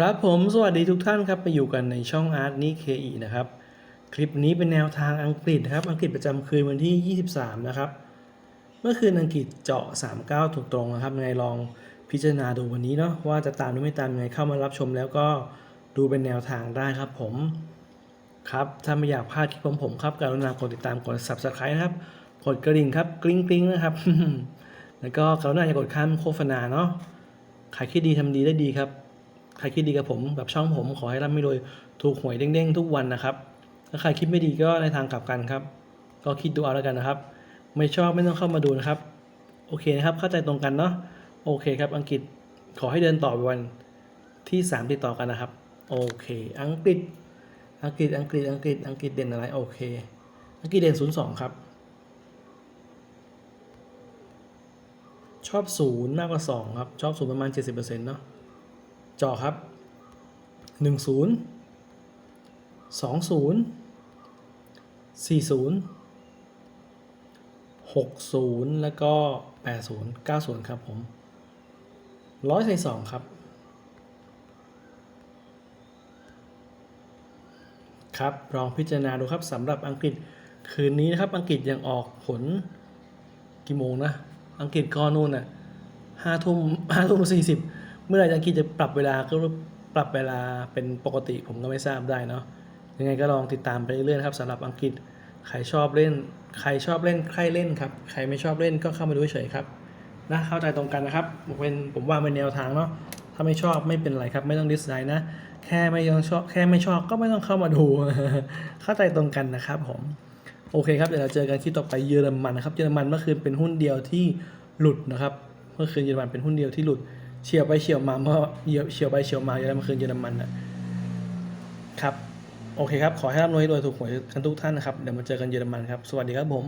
ครับผมสวัสดีทุกท่านครับมาอยู่กันในช่องอาร์ตนี้เคอีนะครับ คลิปนี้เป็นแนวทางอังกฤษนะครับ อังกฤษประจำคืนวันที่ 23 นะครับ เมื่อคืนอังกฤษเจาะ 39 ถูกตรงนะครับยังไงลองพิจารณาดูวันนี้เนาะว่าจะตามหรือไม่ตามยังไงเข้ามารับชมแล้วก็ดูเป็นแนวทางได้ครับผม ครับถ้าไม่อยากพลาดคลิปของผมครับกรุณากดติดตามกด subscribe นะครับกดกระดิ่งครับกริ๊งกริ๊งนะครับ แล้วก็กรุณาอย่ากดข้ามโฆษณาเนาะใครคิดดีทำดีได้ดีครับ ใครคิดดีกับผมแบบช่องผมขอให้ร่ำไม่รวยถูกหวยเด้งๆทุกวันนะครับ ถ้าใครคิดไม่ดีก็ในทางกลับกันครับ ก็คิดดูเอาแล้วกันนะครับ ไม่ชอบไม่ต้องเข้ามาดูนะครับ โอเคนะครับเข้าใจตรงกันเนาะโอเคครับ อังกฤษขอให้เดินต่อไปวันที่ 3 ติดต่อกันนะครับ โอเค อังกฤษ อังกฤษ อังกฤษ อังกฤษ อังกฤษเด่นอะไร โอเค อังกฤษเด่น 02 ครับ ชอบศูนย์มากกว่า 2 ครับ ชอบศูนย์ประมาณ 70%เนาะ จอครับหนึ่งศูนย์สองศูนย์สี่ศูนย์หกศูนย์แล้วก็แปดศูนย์เก้าศูนย์ครับผมร้อยใส่สองครับ ครับลองพิจารณาดูครับสำหรับอังกฤษคืนนี้นะครับ อังกฤษยังออกผลกี่โมงนะ อังกฤษก็นู่นน่ะห้าทุ่มห้าทุ่มสี่สิบ เมื่อไหร่อังกฤษจะปรับเวลาก็ปรับเวลาเป็นปกติผมก็ไม่ทราบได้เนาะยังไงก็ลองติดตามไปเรื่อยๆครับสำหรับอังกฤษใครชอบเล่น ใครชอบเล่นใครเล่นครับใครไม่ชอบเล่นก็เข้ามาดูเฉยครับนะเข้าใจตรงกันนะครับเป็นผมว่าเป็นแนวทางเนาะถ้าไม่ชอบไม่เป็นไรครับ ไม่ต้องดิสไลน์นะแค่ไม่ต้องชอบแค่ไม่ชอบก็ไม่ต้องเข้ามาดู เข้าใจตรงกันนะครับผมโอเคครับเดี๋ยวเราเจอกันคลิปต่อไปเยอรมันนะครับเยอรมันเมื่อคืนเป็นหุ้นเดียวที่หลุดนะครับเมื่อคืนเยอรมันเป็นหุ้นเดียวที่หลุด เฉียวไปเฉียวมาเมื่อเฉียวไปเฉียวมาเยอรมันคืนเยอรมันนะครับ โอเคครับ ขอให้ร่ำรวยรวยถูกหวยกันทุกท่านนะครับ เดี๋ยวมาเจอกันเยอรมันครับ สวัสดีครับผม